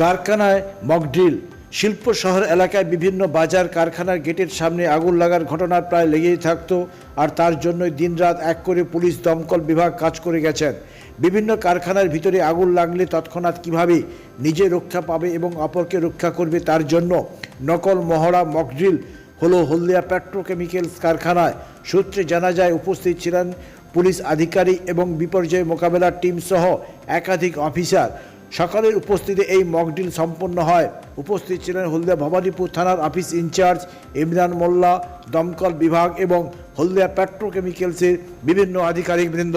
কারখানায় মকড্রিল শিল্প শহর এলাকায় বিভিন্ন বাজার কারখানার গেটের সামনে আগুন লাগার ঘটনা প্রায় লেগেই থাকতো, আর তার জন্যই দিনরাত এক করে পুলিশ দমকল বিভাগ কাজ করে গেছেন। বিভিন্ন কারখানার ভিতরে আগুন লাগলে তৎক্ষণাৎ কীভাবে নিজে রক্ষা পাবে এবং অপরকে রক্ষা করবে তার জন্য নকল মহড়া মকড্রিল হলো হলদিয়া পেট্রোকেমিক্যালস কারখানায়। সূত্রে জানা যায়, উপস্থিত ছিলেন পুলিশ আধিকারিক এবং বিপর্যয় মোকাবেলার টিম সহ একাধিক অফিসার। সকালের উপস্থিতি এই মকডিল সম্পন্ন হয়। উপস্থিত ছিলেন হলদিয়া ভবানীপুর থানার অফিস ইনচার্জ ইমরান মোল্লা, দমকল বিভাগ এবং হলদিয়া পেট্রোকেমিক্যালসের বিভিন্ন আধিকারিকবৃন্দ।